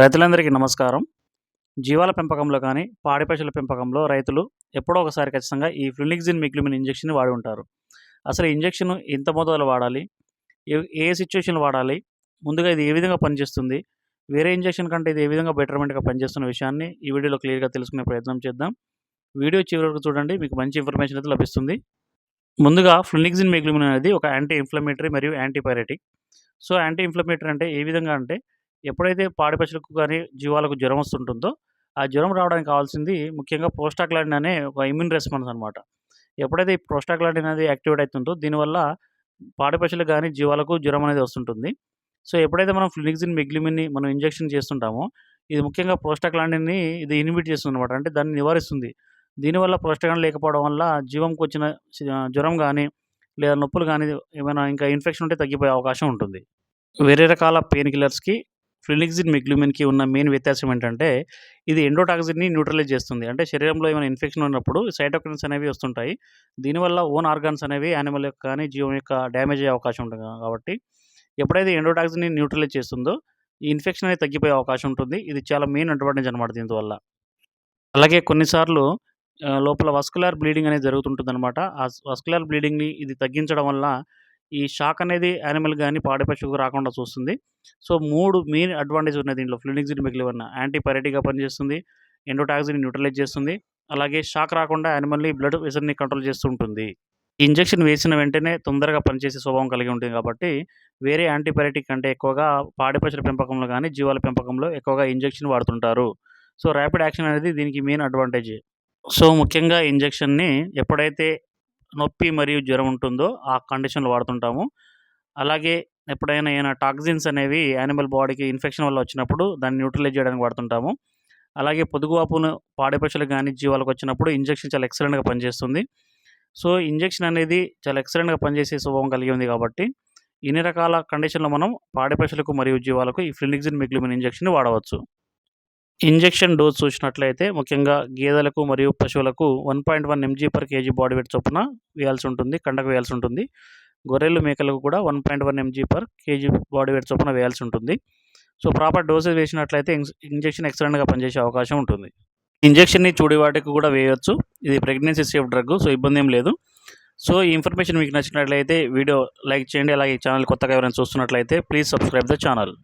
రైతులందరికీ నమస్కారం. జీవాల పెంపకంలో కానీ పాడి పశువుల పెంపకంలో రైతులు ఎప్పుడో ఒకసారి ఖచ్చితంగా ఈ ఫ్లినిక్జిన్ మిగ్లుమిన్ ఇంజెక్షన్ వాడి ఉంటారు. అసలు ఇంజెక్షన్ ఎంత మోతాదులో వాడాలి? ఏ ఏ సిచ్యువేషన్ వాడాలి? ముందుగా ఇది ఏ విధంగా పనిచేస్తుంది? వేరే ఇంజెక్షన్ కంటే ఇది ఏ విధంగా బెటర్మెంట్గా పనిచేస్తున్న విషయాన్ని ఈ వీడియోలో క్లియర్గా తెలుసుకునే ప్రయత్నం చేద్దాం. వీడియో చివరి వరకు చూడండి మీకు మంచి ఇన్ఫర్మేషన్ అయితే లభిస్తుంది. ముందుగా ఫ్లినిక్జిన్ మిగ్లుమిన్ అనేది ఒక యాంటీ ఇన్ఫ్లమేటరీ మరియు యాంటీపైరెటిక్ సో యాంటీ ఇన్ఫ్లమేటరీ అంటే ఏ విధంగా అంటే ఎప్పుడైతే పాడి పశువులకు కానీ జీవాలకు జ్వరం వస్తుంటుందో ఆ జ్వరం రావడానికి కావాల్సింది ముఖ్యంగా ప్రోస్టాగ్లాండిన్ అనే ఒక ఇమ్యూన్ రెస్పాన్స్ అనమాట ఎప్పుడైతే ఈ ప్రోస్టాగ్లాండిన్ అనేది యాక్టివేట్ అవుతుందో దీనివల్ల పాడి పశువులకు కానీ జీవాలకు జ్వరం అనేది వస్తుంటుంది. సో ఎప్పుడైతే మనం ఫ్లినిక్సిన్ మిగ్లిమిన్ని మనం ఇంజెక్షన్ చేస్తుంటామో ఇది ముఖ్యంగా ప్రోస్టాగ్లాండిన్ని ఇది ఇన్హిబిట్ చేస్తుంది అనమాట అంటే దాన్ని నివారిస్తుంది. దీనివల్ల ప్రోస్టాగ్లాండ్ లేకపోవడం వల్ల జీవంకి వచ్చిన జ్వరం కానీ లేదా నొప్పులు కానీ ఏమైనా ఇంకా ఇన్ఫెక్షన్ ఉంటే తగ్గిపోయే అవకాశం ఉంటుంది. వేరే రకాల పెయిన్ కిల్లర్స్కి ఫ్లినిక్జిన్ మెగ్లూమిన్కి ఉన్న మెయిన్ వ్యత్యాసం ఏంటంటే ఇది ఎండోటాక్సిన్ని న్యూట్రలైజ్ చేస్తుంది. అంటే శరీరంలో ఏమైనా ఇన్ఫెక్షన్ ఉన్నప్పుడు సైటోక్రిన్స్ అనేవి వస్తుంటాయి. దీనివల్ల ఓన్ ఆర్గాన్స్ అనేవి యానిమల్ యొక్క కానీ జీవం యొక్క డ్యామేజ్ అయ్యే అవకాశం ఉంటుంది కాబట్టి ఎప్పుడైతే ఎండోటాక్సిన్ని న్యూట్రలైజ్ చేస్తుందో ఈ ఇన్ఫెక్షన్ అనేది తగ్గిపోయే అవకాశం ఉంటుంది. ఇది చాలా మెయిన్ అడ్వాంటేజ్ అనమాట దీనివల్ల. అలాగే కొన్నిసార్లు లోపల వస్కులర్ బ్లీడింగ్ అనేది జరుగుతుంటుంది అనమాట ఆ వస్కులర్ బ్లీడింగ్ని ఇది తగ్గించడం వల్ల ఈ షాక్ అనేది యానిమల్ కానీ పాడి పశువుకు రాకుండా చూస్తుంది. సో మూడు మెయిన్ అడ్వాంటేజ్ ఉన్నాయి దీంట్లో. ఫ్లినిక్సిన్ మిగిలివన్న. యాంటీపైరటిక్గా పనిచేస్తుంది. ఎండోటాక్సిన్ న్యూట్రలైజ్ చేస్తుంది. అలాగే షాక్ రాకుండా యానిమల్ని బ్లడ్ ప్రెషర్ని కంట్రోల్ చేస్తూ ఉంటుంది ఇంజెక్షన్ వేసిన వెంటనే తొందరగా పనిచేసే స్వభావం కలిగి ఉంటుంది కాబట్టి వేరే యాంటీపైరటిక్ కంటే ఎక్కువగా పాడి పశువుల పెంపకంలో కానీ జీవాల పెంపకంలో ఎక్కువగా ఇంజెక్షన్ వాడుతుంటారు. సో ర్యాపిడ్ యాక్షన్ అనేది దీనికి మెయిన్ అడ్వాంటేజ్. సో ముఖ్యంగా ఇంజెక్షన్ని ఎప్పుడైతే నొప్పి మరియు జ్వరం ఉంటుందో ఆ కండిషన్లో వాడుతుంటాము. అలాగే ఎప్పుడైనా ఏమైనా టాక్సిన్స్ అనేవి యానిమల్ బాడీకి ఇన్ఫెక్షన్ వల్ల వచ్చినప్పుడు దాన్ని న్యూట్రలైజ్ చేయడానికి వాడుతుంటాము. అలాగే పొదుగువాపును పాడి పశువులకు కానీ జీవాలకు వచ్చినప్పుడు ఇంజెక్షన్ చాలా ఎక్సలెంట్గా పనిచేస్తుంది. సో ఇంజెక్షన్ అనేది చాలా ఎక్సలెంట్గా పనిచేసే స్వభావం కలిగి ఉంది కాబట్టి ఇన్ని రకాల కండిషన్లో మనం పాడి పశువులకు మరియు జీవాలకు ఈ ఫ్లినిక్జిన్ మిగ్లుమిన్ ఇంజెక్షన్ వాడవచ్చు. ఇంజెక్షన్ డోస్ చూసినట్లయితే ముఖ్యంగా గేదెలకు మరియు పశువులకు one point one mg per kg body weight చొప్పున వేయాల్సి ఉంటుంది కండకు వేయాల్సి ఉంటుంది. గొర్రెలు మేకలకు కూడా one point one mg per kg body weight చొప్పున వేయాల్సి ఉంటుంది. సో ప్రాపర్ డోసేజ్ వేసినట్లయితే ఇంజెక్షన్ ఎక్సలెంట్గా పనిచేసే అవకాశం ఉంటుంది. ఇంజెక్షన్ని చూడి వాటికి కూడా వేయవచ్చు ఇది ప్రెగ్నెన్సీ సేఫ్ డ్రగ్ సో ఇబ్బంది ఏం లేదు. సో ఈ ఇన్ఫర్మేషన్ మీకు నచ్చినట్లయితే వీడియో లైక్ చేయండి. అలాగే ఛానల్ కొత్తగా ఎవరైనా చూస్తున్నట్లయితే ప్లీజ్ సబ్స్క్రైబ్ ద ఛానల్.